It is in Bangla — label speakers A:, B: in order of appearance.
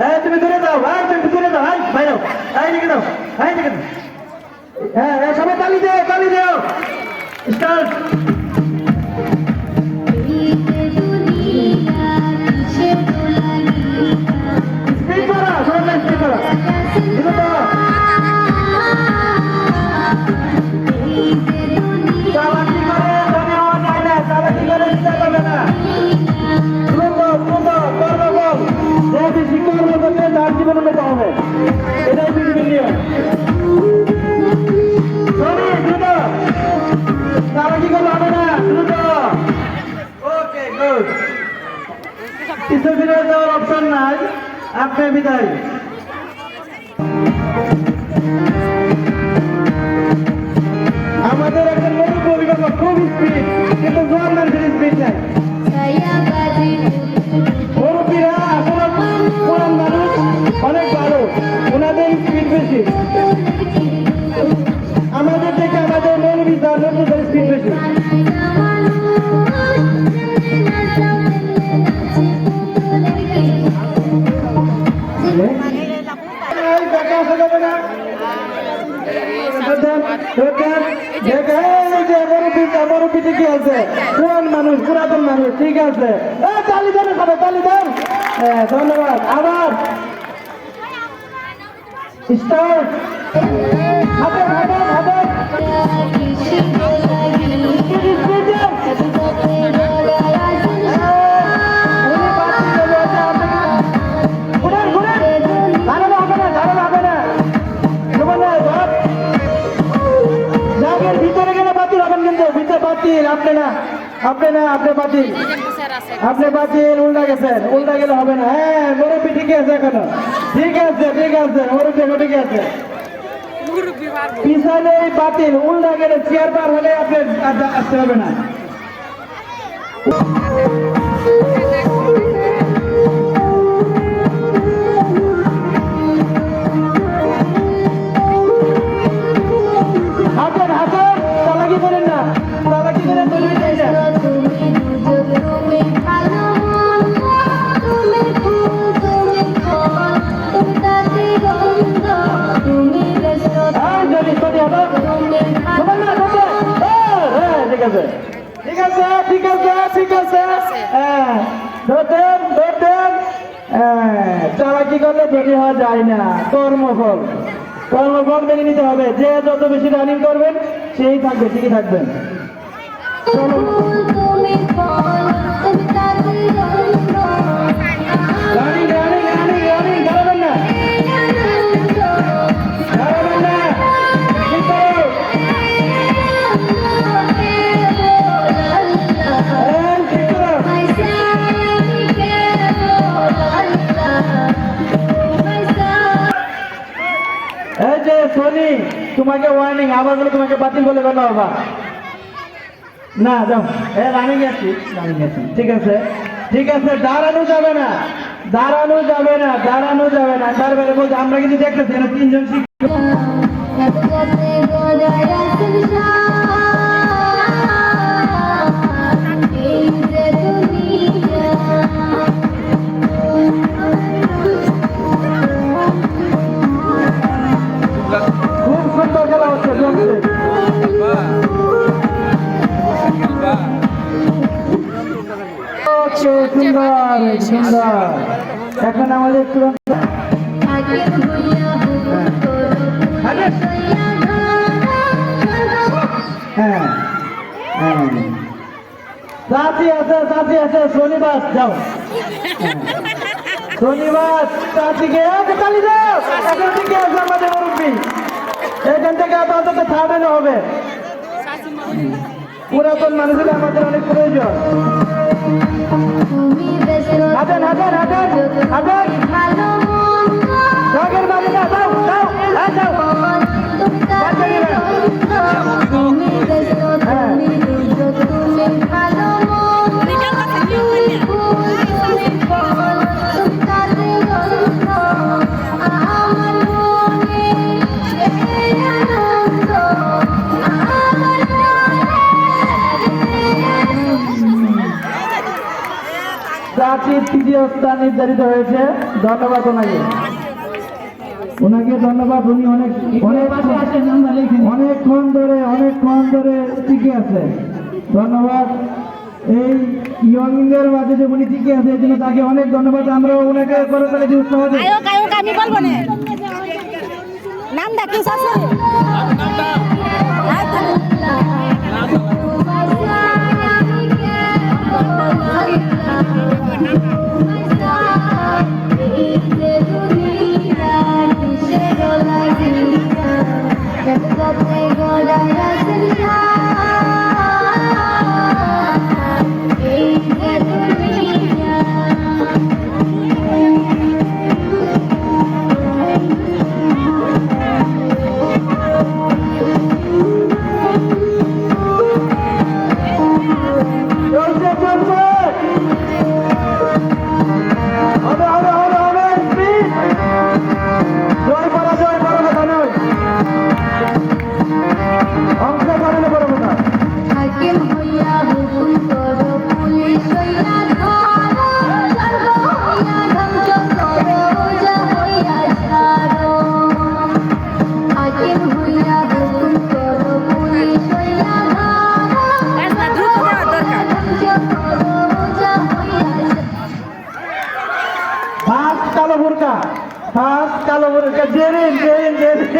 A: হ্যাঁ তুমি দূরে দাও হ্যাঁ তুমি দূরে দাও হ্যাঁ বাইরে হ্যাঁ দিকে দাও হ্যাঁ দিকে দাও হ্যাঁ হ্যাঁ সবাই তালি দেও তালি দেও। স্টার্ট। স্পিড করা কিছু ফিরে যাওয়ার অপশন নাই। আপনি বিদায়। আমাদের একজন নতুন অভিভাবক, খুব স্পিড কিন্তু জোয়ান মানুষের স্পিড নাই। অনেক ভালো ওনাদের স্পিড বেশি। আছে? পুরান মানুষ, পুরাতন মানুষ, ঠিক আছে। তালি দেন সবাই, তালি দেন। ধন্যবাদ। আবার স্টার্ট বাতিল আপনি না আপনি না আপনি বাতিল। আপনি বাতিল উল্টা গেছেন উল্টা গেলে হবে না। হ্যাঁ মুরব্বী ঠিক আছে এখনও। ঠিক আছে ঠিক আছে মুরব্বী এখন ঠিক আছে। পিছনে বাতিল উল্টা গেলে চেয়ার পার হলে আপনি আসতে হবে না। আছে ঠিক আছে ঠিক আছে ঠিক আছে। হ্যাঁ ধরতেন ধরতেন চালাকি করলে ধনী হওয়া যায় না? কর্মফল। কর্মফল মেনে নিতে হবে। যে যত বেশি রানিং করবেন, সেই থাকবে, ঠিকই থাকবেন রানিং এই যে তোমাকে ওয়ার্নিং আবার বলে তোমাকে বলে না ঠিক আছে? ঠিক আছে, দাঁড়ানো যাবে না। দাঁড়ানো যাবে না, দাঁড়ানো যাবে না। আমরা কিন্তু দেখতেছি তিনজন শিক্ষক। সুন্দর সুন্দর এখন আমাদের চূড়ান্ত হ্যাঁ হ্যাঁ। সাথী আছে সাথী আছে শনিবাস যাও। শনিবার সাথীকে তালি দাও এখন থেকে আছে আমাদের মুরব্বী। এখান থেকে আপাতত থার্ড হবে। পুরাতন মানুষের আমাদের অনেক প্রয়োজন। হাঁটেন আদান আদান আদান জাগের জাতির তৃতীয় স্থান নির্ধারিত হয়েছে। ধন্যবাদ ওনাকে। ওনাকে ধন্যবাদ। উনি অনেক অনেক অনেকক্ষণ ধরে অনেকক্ষণ ধরে টিকে আছে। ধন্যবাদ। এই ইয়ং ইন্ডিয়ার মাঝে যে উনি টিকে আছে, এই জন্য তাকে অনেক ধন্যবাদ। আমরা ওনাকে করে তাহলে উৎসাহ দিই।
B: আয়োগ আয়োগ, আমি বলব না।
C: Let's
A: go play, go, la, la, la. جايين جايين جايين